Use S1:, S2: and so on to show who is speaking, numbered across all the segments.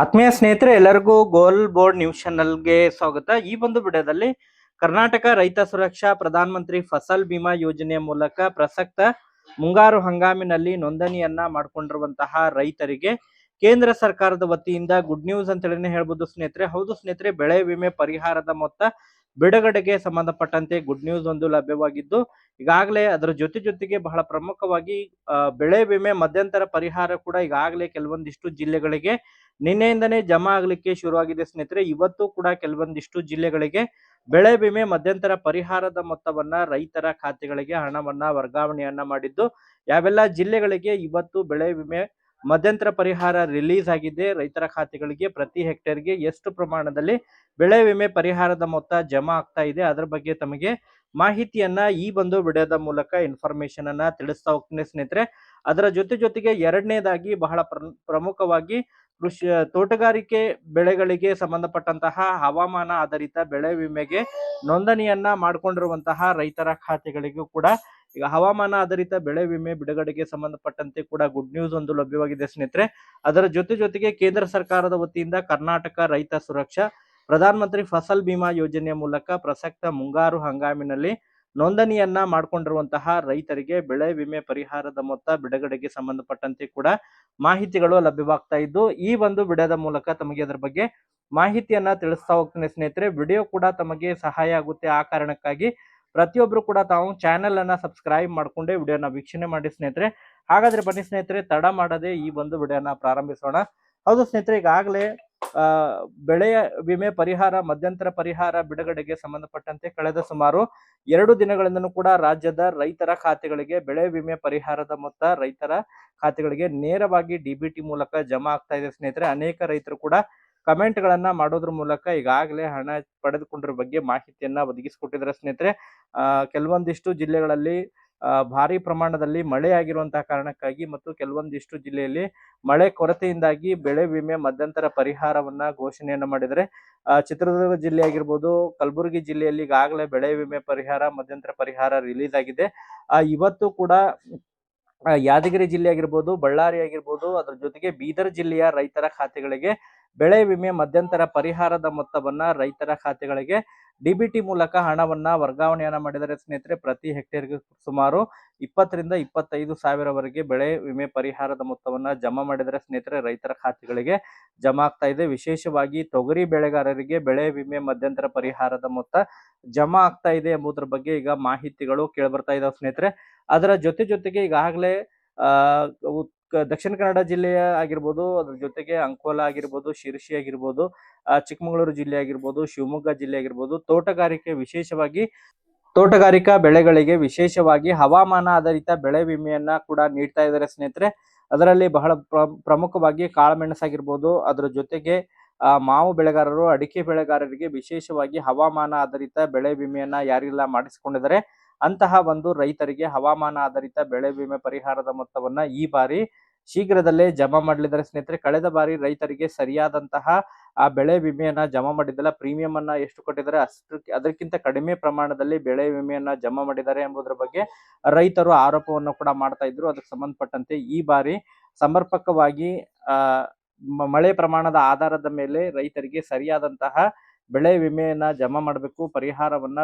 S1: ಆತ್ಮೀಯ ಸ್ನೇಹಿತರೆ, ಎಲ್ಲರಿಗೂ ಗೋಲ್ ಬೋರ್ಡ್ ನ್ಯೂಸ್ ಚಾನಲ್ಗೆ ಸ್ವಾಗತ. ಈ ಒಂದು ವಿಡಿಯೋದಲ್ಲಿ ಕರ್ನಾಟಕ ರೈತ ಸುರಕ್ಷಾ ಪ್ರಧಾನ ಮಂತ್ರಿ ಫಸಲ್ ಬಿಮಾ ಯೋಜನೆಯ ಮೂಲಕ ಪ್ರಸಕ್ತ ಮುಂಗಾರು ಹಂಗಾಮಿನಲ್ಲಿ ನೋಂದಣಿಯನ್ನ ಮಾಡಿಕೊಂಡಿರುವಂತಹ ರೈತರಿಗೆ ಕೇಂದ್ರ ಸರ್ಕಾರದ ವತಿಯಿಂದ ಗುಡ್ ನ್ಯೂಸ್ ಅಂತ ಹೇಳಿನೇ ಹೇಳ್ಬೋದು ಸ್ನೇಹಿತರೆ. ಹೌದು ಸ್ನೇಹಿತರೆ, ಬೆಳೆ ವಿಮೆ ಪರಿಹಾರದ ಮೊತ್ತ ಬಿಡುಗಡೆಗೆ ಸಂಬಂಧಪಟ್ಟಂತೆ ಗುಡ್ ನ್ಯೂಸ್ ಒಂದು ಲಭ್ಯವಾಗಿದ್ದು, ಈಗಾಗಲೇ ಅದರ ಜೊತೆ ಜೊತೆಗೆ ಬಹಳ ಪ್ರಮುಖವಾಗಿ ಬೆಳೆ ವಿಮೆ ಮಧ್ಯಂತರ ಪರಿಹಾರ ಕೂಡ ಈಗಾಗಲೇ ಕೆಲವೊಂದಿಷ್ಟು ಜಿಲ್ಲೆಗಳಿಗೆ ನಿನ್ನೆಯಿಂದನೇ ಜಮಾ ಆಗಲಿಕ್ಕೆ ಶುರುವಾಗಿದೆ. ಸ್ನೇಹಿತರೆ, ಇವತ್ತು ಕೂಡ ಕೆಲವೊಂದಿಷ್ಟು ಜಿಲ್ಲೆಗಳಿಗೆ ಬೆಳೆ ವಿಮೆ ಮಧ್ಯಂತರ ಪರಿಹಾರದ ಮೊತ್ತವನ್ನ ರೈತರ ಖಾತೆಗಳಿಗೆ, ಹಣವನ್ನ, ವರ್ಗಾವಣೆಯನ್ನ ಮಾಡಿದ್ದು, ಯಾವೆಲ್ಲ ಜಿಲ್ಲೆಗಳಿಗೆ ಇವತ್ತು ಬೆಳೆ ವಿಮೆ ಮಧ್ಯಂತರ ಪರಿಹಾರ ರಿಲೀಸ್ ಆಗಿದೆ ರೈತರ ಖಾತೆಗಳಿಗೆ ಪ್ರತಿ ಹೆಕ್ಟೇರ್ಗೆ ಎಷ್ಟು ಪ್ರಮಾಣದಲ್ಲಿ ಬೆಳೆ ವಿಮೆ ಪರಿಹಾರದ ಮೊತ್ತ ಜಮಾ ಆಗ್ತಾ ಇದೆ, ಅದರ ಬಗ್ಗೆ ತಮಗೆ ಮಾಹಿತಿಯನ್ನ ಈ ಒಂದು ವಿಡಿಯೋದ ಮೂಲಕ ಇನ್ಫಾರ್ಮೇಶನ್ ಅನ್ನ ತಿಳಿಸ್ತಾ ಹೋಗ್ತೀನಿ ಸ್ನೇಹಿತರೆ. ಅದರ ಜೊತೆ ಜೊತೆಗೆ ಎರಡನೇದಾಗಿ ಬಹಳ ಪ್ರ- ಪ್ರಮುಖವಾಗಿ ಕೃಷಿ, ತೋಟಗಾರಿಕೆ ಬೆಳೆಗಳಿಗೆ ಸಂಬಂಧಪಟ್ಟಂತಹ ಹವಾಮಾನ ಆಧಾರಿತ ಬೆಳೆ ವಿಮೆಗೆ ನೋಂದಣಿಯನ್ನ ಮಾಡಿಕೊಂಡಿರುವಂತಹ ರೈತರ ಖಾತೆಗಳಿಗೂ ಕೂಡ ಈಗ ಹವಾಮಾನ ಆಧಾರಿತ ಬೆಳೆ ವಿಮೆ ಬಿಡುಗಡೆಗೆ ಸಂಬಂಧಪಟ್ಟಂತೆ ಕೂಡ ಗುಡ್ ನ್ಯೂಸ್ ಒಂದು ಲಭ್ಯವಾಗಿದೆ ಸ್ನೇಹಿತರೆ. ಅದರ ಜೊತೆ ಜೊತೆಗೆ ಕೇಂದ್ರ ಸರ್ಕಾರದ ವತಿಯಿಂದ ಕರ್ನಾಟಕ ರೈತ ಸುರಕ್ಷಾ ಪ್ರಧಾನ ಮಂತ್ರಿ ಫಸಲ್ ಬಿಮಾ ಯೋಜನೆಯ ಮೂಲಕ ಪ್ರಸಕ್ತ ಮುಂಗಾರು ಹಂಗಾಮಿನಲ್ಲಿ ನೋಂದಣಿಯನ್ನ ಮಾಡಿಕೊಂಡಿರುವಂತಹ ರೈತರಿಗೆ ಬೆಳೆ ವಿಮೆ ಪರಿಹಾರದ ಮೊತ್ತ ಬಿಡುಗಡೆಗೆ ಸಂಬಂಧಪಟ್ಟಂತೆ ಕೂಡ ಮಾಹಿತಿಗಳು ಲಭ್ಯವಾಗ್ತಾ ಇದ್ದು, ಈ ಒಂದು ವಿಡಿಯೋದ ಮೂಲಕ ತಮಗೆ ಅದರ ಬಗ್ಗೆ ಮಾಹಿತಿಯನ್ನ ತಿಳಿಸ್ತಾ ಹೋಗ್ತೇನೆ ಸ್ನೇಹಿತರೆ. ವಿಡಿಯೋ ಕೂಡ ತಮಗೆ ಸಹಾಯ ಆಗುತ್ತೆ. ಆ ಕಾರಣಕ್ಕಾಗಿ ಪ್ರತಿಯೊಬ್ರು ಕೂಡ ತಾವು ಚಾನೆಲ್ ಅನ್ನ ಸಬ್ಸ್ಕ್ರೈಬ್ ಮಾಡಿಕೊಂಡೆ ವಿಡಿಯೋನ ವೀಕ್ಷಣೆ ಮಾಡಿ ಸ್ನೇಹಿತರೆ. ಹಾಗಾದ್ರೆ ಬನ್ನಿ ಸ್ನೇಹಿತರೆ, ತಡ ಮಾಡದೆ ಈ ಒಂದು ವಿಡಿಯೋನ ಪ್ರಾರಂಭಿಸೋಣ. ಹೌದು ಸ್ನೇಹಿತರೆ, ಈಗಾಗಲೇ ಬೆಳೆಯ ವಿಮೆ ಪರಿಹಾರ, ಮಧ್ಯಂತರ ಪರಿಹಾರ ಬಿಡುಗಡೆಗೆ ಸಂಬಂಧಪಟ್ಟಂತೆ ಕಳೆದ ಸುಮಾರು ಎರಡು ದಿನಗಳಿಂದನೂ ಕೂಡ ರಾಜ್ಯದ ರೈತರ ಖಾತೆಗಳಿಗೆ ಬೆಳೆ ವಿಮೆ ಪರಿಹಾರದ ಮೊತ್ತ ರೈತರ ಖಾತೆಗಳಿಗೆ ನೇರವಾಗಿ ಡಿಬಿಟಿ ಮೂಲಕ ಜಮಾ ಆಗ್ತಾ ಇದೆ ಸ್ನೇಹಿತರೆ. ಅನೇಕ ರೈತರು ಕೂಡ ಕಮೆಂಟ್ ಗಳನ್ನ ಮಾಡೋದ್ರ ಮೂಲಕ ಈಗಾಗಲೇ ಹಣ ಪಡೆದುಕೊಂಡಿರೋ ಬಗ್ಗೆ ಮಾಹಿತಿಯನ್ನ ಒದಗಿಸಿಕೊಟ್ಟಿದ್ದಾರೆ ಸ್ನೇಹಿತರೆ. ಕೆಲವೊಂದಿಷ್ಟು ಜಿಲ್ಲೆಗಳಲ್ಲಿ ಭಾರಿ ಪ್ರಮಾಣದಲ್ಲಿ ಮಳೆ ಆಗಿರುವಂತಹ ಕಾರಣಕ್ಕಾಗಿ ಮತ್ತು ಕೆಲವೊಂದಿಷ್ಟು ಜಿಲ್ಲೆಯಲ್ಲಿ ಮಳೆ ಕೊರತೆಯಿಂದಾಗಿ ಬೆಳೆ ವಿಮೆ ಮಧ್ಯಂತರ ಪರಿಹಾರವನ್ನ ಘೋಷಣೆಯನ್ನ ಮಾಡಿದರೆ ಚಿತ್ರದುರ್ಗ ಜಿಲ್ಲೆ ಆಗಿರ್ಬೋದು, ಕಲಬುರಗಿ ಜಿಲ್ಲೆಯಲ್ಲಿ ಈಗಾಗಲೇ ಬೆಳೆ ವಿಮೆ ಪರಿಹಾರ, ಮಧ್ಯಂತರ ಪರಿಹಾರ ರಿಲೀಸ್ ಆಗಿದೆ. ಇವತ್ತು ಕೂಡ ಯಾದಗಿರಿ ಜಿಲ್ಲೆ ಆಗಿರ್ಬೋದು, ಬಳ್ಳಾರಿ ಆಗಿರ್ಬೋದು, ಅದ್ರ ಜೊತೆಗೆ ಬೀದರ್ ಜಿಲ್ಲೆಯ ರೈತರ ಖಾತೆಗಳಿಗೆ ಬೆಳೆ ವಿಮೆ ಮಧ್ಯಂತರ ಪರಿಹಾರದ ಮೊತ್ತವನ್ನ ರೈತರ ಖಾತೆಗಳಿಗೆ ಡಿಬಿಟಿ ಮೂಲಕ ಹಣವನ್ನ ವರ್ಗಾವಣೆಯನ್ನ ಮಾಡಿದರೆ ಸ್ನೇಹಿತರೆ, ಪ್ರತಿ ಹೆಕ್ಟೇರ್ಗೆ ಸುಮಾರು ಇಪ್ಪತ್ತರಿಂದ ಇಪ್ಪತ್ತೈದು ಸಾವಿರವರೆಗೆ ಬೆಳೆ ವಿಮೆ ಪರಿಹಾರದ ಮೊತ್ತವನ್ನ ಜಮಾ ಮಾಡಿದರೆ ಸ್ನೇಹಿತರೆ, ರೈತರ ಖಾತೆಗಳಿಗೆ ಜಮಾ ಆಗ್ತಾ ಇದೆ. ವಿಶೇಷವಾಗಿ ತೊಗರಿ ಬೆಳೆಗಾರರಿಗೆ ಬೆಳೆ ವಿಮೆ ಮಧ್ಯಂತರ ಪರಿಹಾರದ ಮೊತ್ತ ಜಮಾ ಆಗ್ತಾ ಇದೆ ಎಂಬುದರ ಬಗ್ಗೆ ಈಗ ಮಾಹಿತಿಗಳು ಕೇಳ್ಬರ್ತಾ ಇದಾವೆ ಸ್ನೇಹಿತರೆ. ಅದರ ಜೊತೆ ಜೊತೆಗೆ ಈಗಾಗಲೇ ದಕ್ಷಿಣ ಕನ್ನಡ ಜಿಲ್ಲೆಯ ಆಗಿರ್ಬೋದು, ಅದ್ರ ಜೊತೆಗೆ ಅಂಕೋಲ ಆಗಿರ್ಬೋದು, ಶಿರಸಿ ಆಗಿರ್ಬೋದು ಚಿಕ್ಕಮಗಳೂರು ಜಿಲ್ಲೆ ಆಗಿರ್ಬೋದು, ಶಿವಮೊಗ್ಗ ಜಿಲ್ಲೆ ಆಗಿರ್ಬೋದು, ತೋಟಗಾರಿಕೆ ವಿಶೇಷವಾಗಿ, ತೋಟಗಾರಿಕಾ ಬೆಳೆಗಳಿಗೆ ವಿಶೇಷವಾಗಿ ಹವಾಮಾನ ಆಧಾರಿತ ಬೆಳೆ ವಿಮೆಯನ್ನ ಕೂಡ ನೀಡ್ತಾ ಇದ್ದಾರೆ ಸ್ನೇಹಿತರೆ. ಅದರಲ್ಲಿ ಬಹಳ ಪ್ರ- ಪ್ರಮುಖವಾಗಿ ಕಾಳುಮೆಣಸಾಗಿರ್ಬೋದು ಅದರ ಜೊತೆಗೆ ಮಾವು ಬೆಳೆಗಾರರು, ಅಡಿಕೆ ಬೆಳೆಗಾರರಿಗೆ ವಿಶೇಷವಾಗಿ ಹವಾಮಾನ ಆಧಾರಿತ ಬೆಳೆ ವಿಮೆಯನ್ನ ಯಾರೆಲ್ಲ ಮಾಡಿಸಿಕೊಂಡಿದ್ದಾರೆ. ಅಂತಹ ಒಂದು ರೈತರಿಗೆ ಹವಾಮಾನ ಆಧಾರಿತ ಬೆಳೆ ವಿಮೆ ಪರಿಹಾರದ ಮೊತ್ತವನ್ನ ಈ ಬಾರಿ ಶೀಘ್ರದಲ್ಲೇ ಜಮಾ ಮಾಡಲಿದ್ದಾರೆ. ಸ್ನೇಹಿತರೆ, ಕಳೆದ ಬಾರಿ ರೈತರಿಗೆ ಸರಿಯಾದಂತಹ, ಆ ಬೆಳೆ ವಿಮೆಯನ್ನ ಜಮಾ ಮಾಡಿದ್ದಲ್ಲ, ಪ್ರೀಮಿಯಂ ಅನ್ನ ಎಷ್ಟು ಕೊಟ್ಟಿದ್ದಾರೆ ಅಷ್ಟು ಅದಕ್ಕಿಂತ ಕಡಿಮೆ ಪ್ರಮಾಣದಲ್ಲಿ ಬೆಳೆ ವಿಮೆಯನ್ನ ಜಮಾ ಮಾಡಿದ್ದಾರೆ ಎಂಬುದರ ಬಗ್ಗೆ ರೈತರು ಆರೋಪವನ್ನು ಕೂಡ ಮಾಡ್ತಾ ಇದ್ರು. ಅದಕ್ಕೆ ಸಂಬಂಧಪಟ್ಟಂತೆ ಈ ಬಾರಿ ಸಮರ್ಪಕವಾಗಿ ಮಳೆ ಪ್ರಮಾಣದ ಆಧಾರದ ಮೇಲೆ ರೈತರಿಗೆ ಸರಿಯಾದಂತಹ ಬೆಳೆ ವಿಮೆಯನ್ನ ಜಮಾ ಮಾಡಬೇಕು, ಪರಿಹಾರವನ್ನ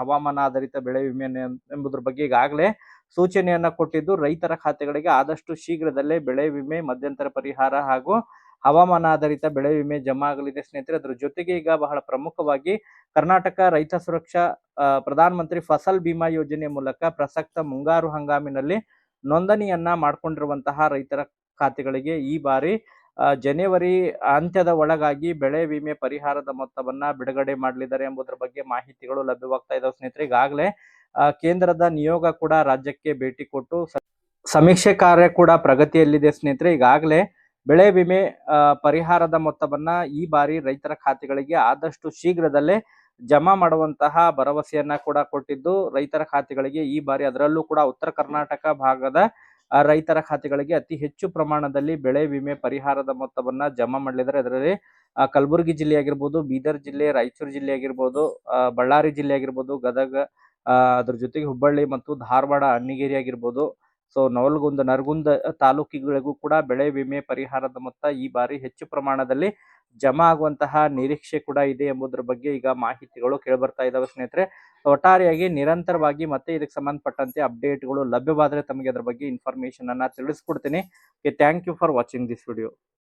S1: ಹವಾಮಾನ ಆಧಾರಿತ ಬೆಳೆ ವಿಮೆಯನ್ನ ಎಂಬುದ್ರ ಬಗ್ಗೆ ಈಗಾಗಲೇ ಸೂಚನೆಯನ್ನ ಕೊಟ್ಟಿದ್ದು, ರೈತರ ಖಾತೆಗಳಿಗೆ ಆದಷ್ಟು ಶೀಘ್ರದಲ್ಲೇ ಬೆಳೆ ವಿಮೆ, ಮಧ್ಯಂತರ ಪರಿಹಾರ ಹಾಗೂ ಹವಾಮಾನ ಆಧಾರಿತ ಬೆಳೆ ವಿಮೆ ಜಮಾ ಆಗಲಿದೆ ಸ್ನೇಹಿತರೆ. ಅದ್ರ ಜೊತೆಗೆ ಈಗ ಬಹಳ ಪ್ರಮುಖವಾಗಿ ಕರ್ನಾಟಕ ರೈತ ಸುರಕ್ಷಾ ಪ್ರಧಾನ ಮಂತ್ರಿ ಫಸಲ್ ಬಿಮಾ ಯೋಜನೆ ಮೂಲಕ ಪ್ರಸಕ್ತ ಮುಂಗಾರು ಹಂಗಾಮಿನಲ್ಲಿ ನೋಂದಣಿಯನ್ನ ಮಾಡಿಕೊಂಡಿರುವಂತಹ ರೈತರ ಖಾತೆಗಳಿಗೆ ಈ ಬಾರಿ ಜನವರಿ ಅಂತ್ಯದ ಒಳಗಾಗಿ ಬೆಳೆ ವಿಮೆ ಪರಿಹಾರದ ಮೊತ್ತವನ್ನ ಬಿಡುಗಡೆ ಮಾಡಲಿದ್ದಾರೆ ಎಂಬುದರ ಬಗ್ಗೆ ಮಾಹಿತಿಗಳು ಲಭ್ಯವಾಗ್ತಾ ಇದಾವೆ ಸ್ನೇಹಿತರೆ. ಈಗಾಗಲೇ ಕೇಂದ್ರದ ನಿಯೋಗ ಕೂಡ ರಾಜ್ಯಕ್ಕೆ ಭೇಟಿ ಕೊಟ್ಟು ಸಮೀಕ್ಷೆ ಕಾರ್ಯ ಕೂಡ ಪ್ರಗತಿಯಲ್ಲಿದೆ ಸ್ನೇಹಿತರೆ. ಈಗಾಗಲೇ ಬೆಳೆ ವಿಮೆ ಪರಿಹಾರದ ಮೊತ್ತವನ್ನ ಈ ಬಾರಿ ರೈತರ ಖಾತೆಗಳಿಗೆ ಆದಷ್ಟು ಶೀಘ್ರದಲ್ಲೇ ಜಮಾ ಮಾಡುವಂತಹ ಭರವಸೆಯನ್ನ ಕೂಡ ಕೊಟ್ಟಿದ್ದು ರೈತರ ಖಾತೆಗಳಿಗೆ ಈ ಬಾರಿ ಅದರಲ್ಲೂ ಕೂಡ ಉತ್ತರ ಕರ್ನಾಟಕ ಭಾಗದ ರೈತರ ಖಾತೆಗಳಿಗೆ ಅತಿ ಹೆಚ್ಚು ಪ್ರಮಾಣದಲ್ಲಿ ಬೆಳೆ ವಿಮೆ ಪರಿಹಾರದ ಮೊತ್ತವನ್ನ ಜಮಾ ಮಾಡಲಿದ್ದಾರೆ. ಅದರಲ್ಲಿ ಕಲಬುರಗಿ ಜಿಲ್ಲೆ ಆಗಿರ್ಬೋದು, ಬೀದರ್ ಜಿಲ್ಲೆ, ರಾಯಚೂರು ಜಿಲ್ಲೆ ಆಗಿರ್ಬೋದು ಬಳ್ಳಾರಿ ಜಿಲ್ಲೆ ಆಗಿರ್ಬೋದು, ಗದಗ ಅದ್ರ ಜೊತೆಗೆ ಹುಬ್ಬಳ್ಳಿ ಮತ್ತು ಧಾರವಾಡ, ಅಣ್ಣಿಗೇರಿ ಆಗಿರ್ಬೋದು ಸೊ ನವಲಗುಂದ, ನರಗುಂದ ತಾಲೂಕಿಗಳಿಗೂ ಕೂಡ ಬೆಳೆ ವಿಮೆ ಪರಿಹಾರದ ಮೊತ್ತ ಈ ಬಾರಿ ಹೆಚ್ಚು ಪ್ರಮಾಣದಲ್ಲಿ ಜಮಾ ಆಗುವಂತಹ ನಿರೀಕ್ಷೆ ಕೂಡ ಇದೆ ಎಂಬುದರ ಬಗ್ಗೆ ಈಗ ಮಾಹಿತಿಗಳು ಕೇಳಿಬರ್ತಾ ಇದ್ದಾವೆ ಸ್ನೇಹಿತರೆ. ಒಟ್ಟಾರೆಯಾಗಿ ನಿರಂತರವಾಗಿ ಮತ್ತೆ ಇದಕ್ಕೆ ಸಂಬಂಧಪಟ್ಟಂತೆ ಅಪ್ಡೇಟ್ಗಳು ಲಭ್ಯವಾದರೆ ತಮಗೆ ಅದರ ಬಗ್ಗೆ ಇನ್ಫಾರ್ಮೇಶನ್ ಅನ್ನ ತಿಳಿಸ್ಕೊಡ್ತೀನಿ. Thank you for watching this video